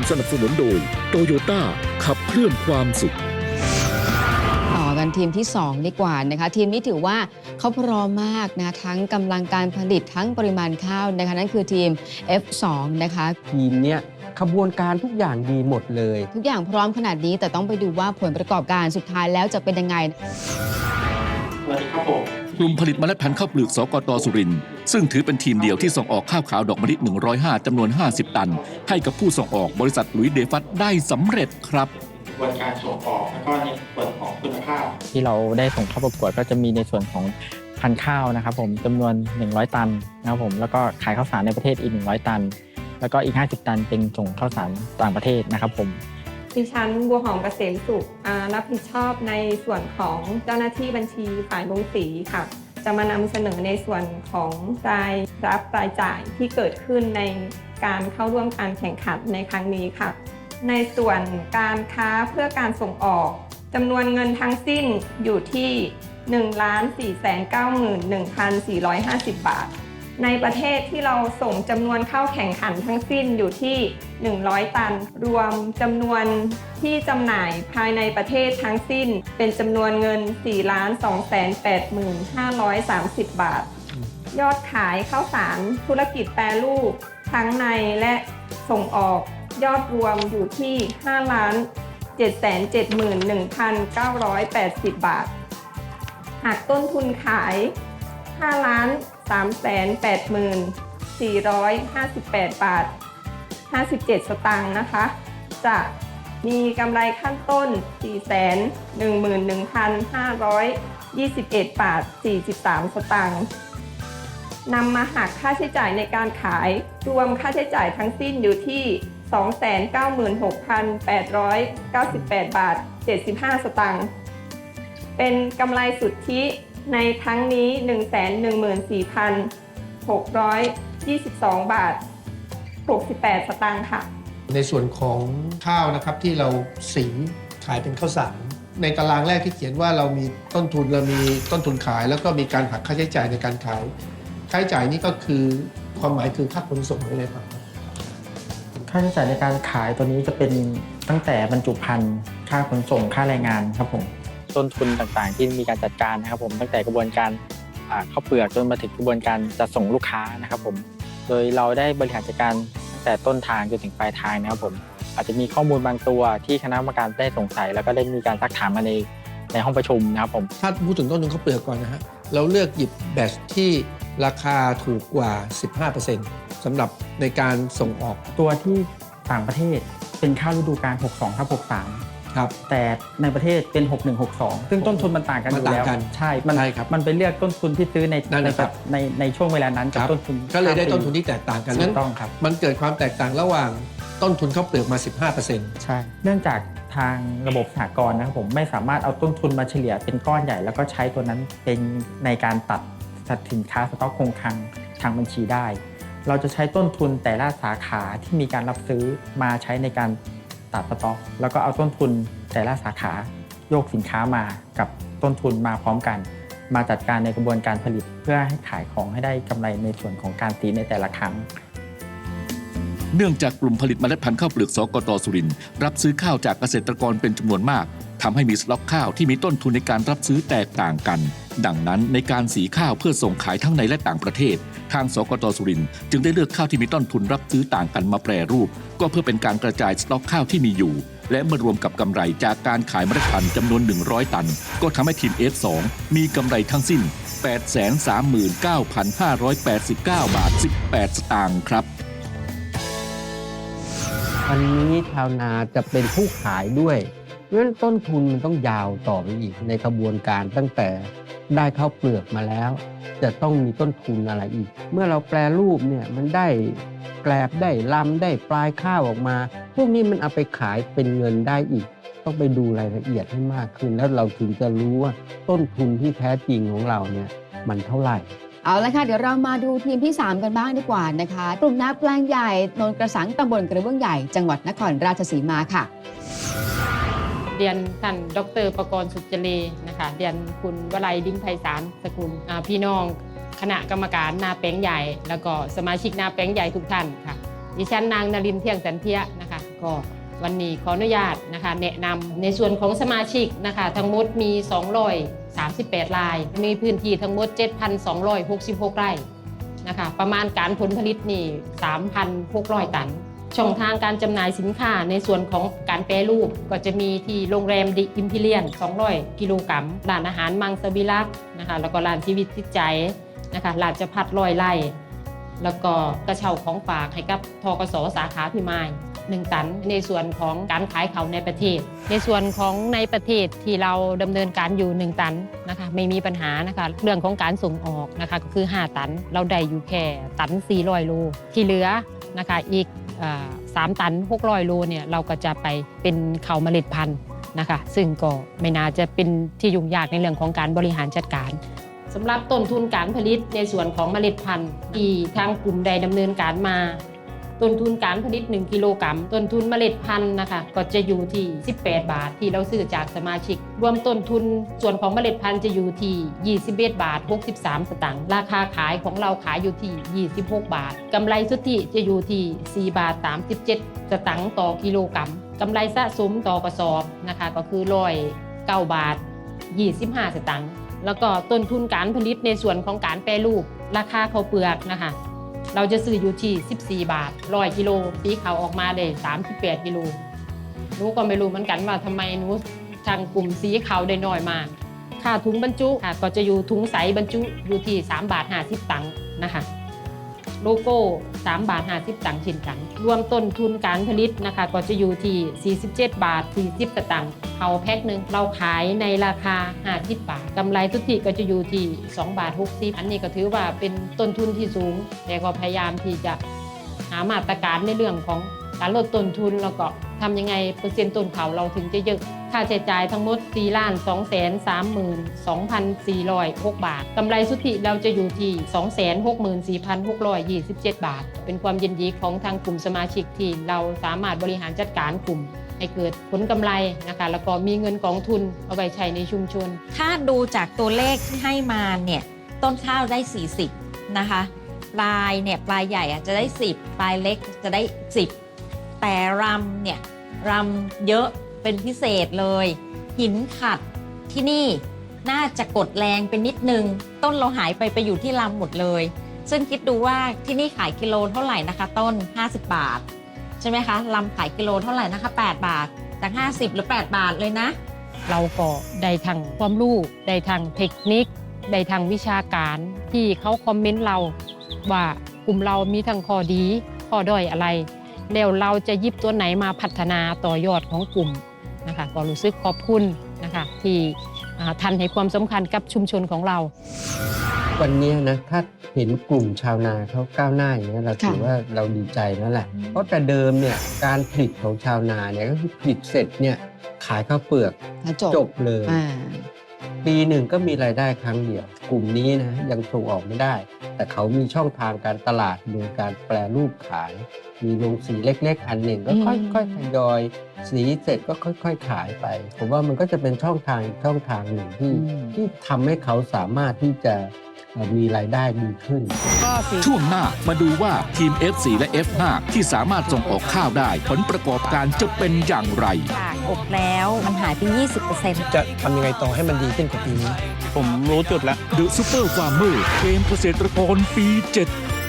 มสนับสนุนโดยโตโยต้าขับเคลื่อนความสุข ต่อกันทีมที่ 2 ดีกว่านะคะ ทีมนี้ถือว่าเขาพร้อมมากนะทั้งกำลังการผลิตทั้งปริมาณข้าวนะคะนั่นคือทีม F2 นะคะ ทีมเนี้ยขบวนการทุกอย่างดีหมดเลย ทุกอย่างพร้อมขนาดนี้แต่ต้องไปดูว่าผลประกอบการสุดท้ายแล้วจะเป็นยังไง สวัสดีครับผม กลุ่มผลิตเมล็ดพันธุ์ข้าวเปลือกสกตสุรินทร์ซึ่งถือเป็นทีมเดียวที่ส่งออกข้าวขาวดอกมะลิ105จำนวน 50 ตัน ให้กับผู้ส่งออกบริษัทหลุยส์เดฟัตได้สำเร็จครับกระบวนการส่งออกแล้วก็ในส่วนของคุณภาพ ที่เราได้ส่งเข้าประกวดก็จะมีในส่วนของพันธุ์ข้าวนะครับผมจำนวน 100 ตันนะครับผมแล้วก็ขายข้าวสารในประเทศอีก 100 ตัน แล้วก็อีก 50 ตันเป็นส่งข้าวสารต่างประเทศนะครับผม ดิฉันบัวหอมเกษมสุขรับผิดชอบในส่วนของเจ้าหน้าที่บัญชีฝ่ายลงสีค่ะ จะมานำเสนอในส่วนของรายรับรายจ่ายที่เกิดขึ้นในการเข้าร่วมการแข่งขันในครั้งนี้ค่ะ ในส่วนการค้าเพื่อการส่งออกจำนวนเงินทั้งสิ้นอยู่ที่ 1,491,450 บาท ในประเทศที่เราส่งจำนวนเข้าแข่งขันทั้งสิ้นอยู่ที่ 100 ตัน รวมจำนวนที่จำหน่ายภายในประเทศทั้งสิ้น เป็นจำนวนเงิน 4 2,885,030 บาท ยอดขายข้าวสารธุรกิจแปรรูป ทั้งในและส่งออกยอดรวมอยู่ที่ 5 ล้าน771,980 บาท หากต้นทุนขาย 5 ล้าน 3,8,458 บาท 57 สตางค์นะคะ จะมีกำไรขั้นต้น 411,521 บาท 43 สตางค์นำมาหักค่าใช้จ่ายในการขายรวมค่าใช้จ่ายทั้งสิ้นอยู่ที่ 296,898 บาท 75 สตางค์เป็นกำไรสุทธิ ในครั้งนี้ 114,622 บาท 68 สตางค์ค่ะ ในส่วนของข้าวนะครับที่เราสีขายเป็นข้าวสารในตารางแรกที่เขียนว่าเรามีต้นทุนเรามีต้นทุนขาย แล้วก็มีการหักค่าใช้จ่ายในการขาย ค่าใช้จ่ายนี่ก็คือความหมายคือค่าขนส่งอะไรต่างค่าใช้จ่ายในการขายตัวนี้จะเป็นตั้งแต่บรรจุภัณฑ์ค่าขนส่งค่าแรงงานครับผม ต้นทุนต่างๆ ที่มีการจัดการนะครับผมตั้งแต่กระบวนการอ่าข้าวเปลือกจนมาถึงกระบวนการจัดส่งลูกค้านะครับผมโดยเราได้บริหารจัดการตั้งแต่ต้นทางจนถึงปลายทางนะครับผมอาจจะมีข้อมูลบางตัวที่คณะกรรมการได้สงสัย แล้วก็ได้มีการซักถามมาในในห้องประชุมนะครับผมๆถ้าพูดถึงต้นทุนข้าวเปลือกก่อนนะฮะเราเลือกหยิบแบตที่ราคาถูกกว่า 15%สำหรับในการส่งออกตัวที่ต่างประเทศเป็นข้าวฤดูกาล 62ทับ63 ครับ แต่ในประเทศเป็น 6162 ซึ่งต้นทุนมันต่างกันอยู่มันต่างแล้วกันใช่มันใช่ครับมันไปเลือกต้นทุนที่ซื้อในนั่นในแหละครับ ในในช่วงเวลานั้นกับต้นทุนก็เลยได้ข้ามปีต้นทุนที่แตกต่างกันถูนั้กนต้องครับ มันเกิดความแตกต่างระหว่างต้นทุนข้าวเปลือกมา 15%ใช่เนื่องจากทางระบบสหกรณ์นะครับผมไม่สามารถเอาต้นทุนมาเฉลี่ยเป็นก้อนใหญ่ แล้วก็ใช้ตัวนั้นเป็นในการตัดสินค้าสต็อกคงคลังทางบัญชีได้ เราจะใช้ต้นทุนแต่ละสาขาที่มีการรับซื้อมาใช้ในการ ตัดสต็อก แล้วก็เอาต้นทุนแต่ละสาขาโยกสินค้ามากับต้นทุนมาพร้อมกัน มาจัดการในกระบวนการผลิตเพื่อให้ขายของให้ได้กำไรในส่วนของการตีในแต่ละครั้ง เนื่องจากกลุ่มผลิตเมล็ดพันธุ์ข้าวเปลือกสกตสุรินร์รับซื้อข้าวจากเกษตรกรเป็นจำนวนมาก ทำให้มีสต็อกข้าวที่มีต้นทุนในการรับซื้อแตกต่างกัน ดังนั้นในการสีข้าวเพื่อส่งขายทั้งในและต่างประเทศ ทางสกตสุรินทร์จึงได้เลือกข้าวที่มีต้นทุนรับซื้อต่างกันมาแปรรูป ก็เพื่อเป็นการกระจายสต็อกข้าวที่มีอยู่ และเมื่อรวมกับกำไรจากการขายเมล็ดพันธุ์จำนวน 100 ตัน ก็ทำให้ทีม F2 มีกำไรทั้งสิ้น 839,589 บาท 18 สตางค์ครับวันนี้ชาวนาจะเป็นผู้ขายด้วย เพราะฉะนั้นต้นทุนมันต้องยาวต่อไปอีกในกระบวนการตั้งแต่ได้ข้าวเปลือกมาแล้ว จะต้องมีต้นทุนอะไรอีก เมื่อเราแปลรูปเนี่ยมันได้แกลบได้ลำได้ปลายข้าวออกมา พวกนี้มันเอาไปขายเป็นเงินได้อีก ต้องไปดูรายละเอียดให้มากขึ้น แล้วเราถึงจะรู้ว่าต้นทุนที่แท้จริงของเราเนี่ยมันเท่าไหร่เอาละค่ะเดี๋ยวเรามาดูทีมที่ 3 กันบ้างดีกว่านะคะ กลุ่มนาแปลงใหญ่โนนกระสังตำบลกระเบื้องใหญ่จังหวัดนครราชสีมาค่ะ เรียนท่านดรประกรณ์สุจเรีนะคะเรียนคุณวลัยดิ้งไพศาลสกุลพี่น้องคณะกรรมการนาแปลงใหญ่ แล้วก็สมาชิกนาแปลงใหญ่ทุกท่านค่ะ ดิฉันนางนรินเที่ยงสันเทียนะคะก็วันนี้ขออนุญาตนะคะแนะนำในส่วนของสมาชิกนะคะทั้งหมดมี 238 ราย มีพื้นที่ทั้งหมด 7,266 ไร่นะคะประมาณการผลผลิตนี่ 3,600 ตัน ช่องทางการจำหน่ายสินค้าในส่วนของการแปรรูป ก็จะมีที่โรงแรมดิอิมพีเรียน 200 กิโลกรัมร้านอาหารมังสวิรักนะคะแล้วก็ร้านชีวิตจิตใจนะคะร้านจะพัดลอยไร่แล้วก็กระเช้าของฝากให้กับทกสสาขาพิมายหนึ่งตันในส่วนของการขายเขาในประเทศ ในส่วนของในประเทศที่เราดำเนินการอยู่ 1 ตันนะคะไม่มีปัญหานะคะเรื่องของการส่งออกนะคะก็คือ 5 ตัน เราได้อยู่แค่ตัน 400 โล ที่เหลือนะคะอีก สามตัน600โลเนี่ยเราก็จะไปเป็นเขาเมล็ดพันธุ์นะคะ ซึ่งก็ไม่น่าจะเป็นที่ยุ่งยากในเรื่องของการบริหารจัดการสำหรับต้นทุนการผลิตในส่วนของเมล็ดพันธุ์ที่ทางกลุ่มใดดำเนินการมา ต้นทุนการผลิต 1 กิโลกรัม ต้นทุนเมล็ดพันธุ์นะคะ ก็จะอยู่ที่ 18 บาท ที่เราซื้อจากสมาชิก รวมต้นทุนส่วนของเมล็ดพันธุ์จะอยู่ที่ 21 บาท 63 สตางค์ ราคาขายของเราขายอยู่ที่ 26 บาท กำไรสุทธิจะอยู่ที่ 4 บาท 37 สตางค์ต่อกิโลกรัม กำไรสะสมต่อกระสอบนะคะ ก็คือร้อยเก้าบาท 25 สตางค์ แล้วก็ต้นทุนการผลิตในส่วนของการแปรรูป ราคาข้าวเปลือกนะคะ เราจะซื้ออยู่ที่ 14 บาทร้อยกิโลตีเขาออกมาได้38กิโลหนูก็ไม่รู้เหมือนกันว่าทำไมหนูทางกลุ่มสีเขาได้น้อยมาก ค่าถุงบรรจุก็จะอยู่ถุงใสบรรจุอยู่ที่ 3 บาท50ตังค์นะคะ โลโก้3บาท50ตังค์เช่นกัน รวมต้นทุนการผลิตนะคะ ก็จะอยู่ที่ 47 บาท 40สตังค์เขาแพ็คหนึ่งเราขายในราคา 50 บาทกำไรทุกทีก็จะอยู่ที่ 2 บาท 60 อันนี้ก็ถือว่าเป็นต้นทุนที่สูง แต่ก็พยายามที่จะหามาตรการในเรื่องของการลดต้นทุนแล้วก็ทำยังไงเปอร์เซ็นต์ต้นเขาเราถึงจะเยอะ ค่าใช้จ่ายทั้งหมด4ล้าน2แสน32,406 บาท กำไรสุทธิเราจะอยู่ที่ 264,627 บาท เป็นความยินดีของทางกลุ่มสมาชิกที่เราสามารถบริหารจัดการกลุ่ม ให้เกิดผลกำไรนะคะ แล้วก็มีเงินกองทุนเอาไปใช้ในชุมชน ถ้าดูจากตัวเลขที่ให้มาเนี่ยต้นข้าวได้ 40 นะคะปลายเนี่ยปลายใหญ่อะจะได้ 10 ปลายเล็กจะได้ 10 แต่รำเนี่ยรำเยอะ เป็นพิเศษเลย หินขัดที่นี่น่าจะกดแรงเป็นนิดนึง ต้นเราหายไปไปอยู่ที่ลำหมดเลย ซึ่งคิดดูว่าที่นี่ขายกิโลเท่าไหร่นะคะ ต้น 50 บาท ใช่ไหมคะลำขายกิโลเท่าไหร่นะคะ 8 บาทจาก50 หรือ 8 บาทเลยนะ เราก็ได้ทางความรู้ได้ทางเทคนิคได้ทางวิชาการที่เขาคอมเมนต์เราว่ากลุ่มเรามีทั้งข้อดีข้อด้อยอะไร แล้วเราจะยิบตัวไหนมาพัฒนาต่อยอดของกลุ่ม นะคะก็รู้สึกขอบคุณนะคะที่อ่าท่านให้ความสำคัญกับชุมชนของเรา วันเนี้ยนะถ้าเห็นกลุ่มชาวนาเขาก้าวหน้าอย่างนี้ยเราถือค่ะว่าเราดีใจนั่นแหละ เพราะแต่เดิมเนี่ยการผลิตของชาวนาเนี่ยก็คือผลิตเสร็จเนี่ยขายข้าวเปลือกแล้วจบจบเลยอ่า ปีหนึ่งก็มีรายได้ครั้งเดียว กลุ่มนี้นะยังส่งออกไม่ได้ แต่เขามีช่องทางการตลาดโดยการแปรรูปขาย มีโรงสีเล็ก ๆ อันหนึ่งก็อืมค่อยๆทยอยสีเสร็จก็ค่อย ๆ ขายไป ผมว่ามันก็จะเป็นช่องทางอีกช่องทางหนึ่งที่อืมที่ทำให้เขาสามารถที่จะเอ่อ มีรายได้ดีขึ้น ช่วงหน้ามาดูว่าทีม F4 และ F5 ที่สามารถส่งออกข้าวได้ ผลประกอบการจะเป็นอย่างไร ตากอบแล้วมันหายไป 20%จะทำยังไงต่อให้มันดีขึ้นกว่าปีนี้ ผมรู้จุดแล้ว The Super Farmer เกมเกษตรกรปี 7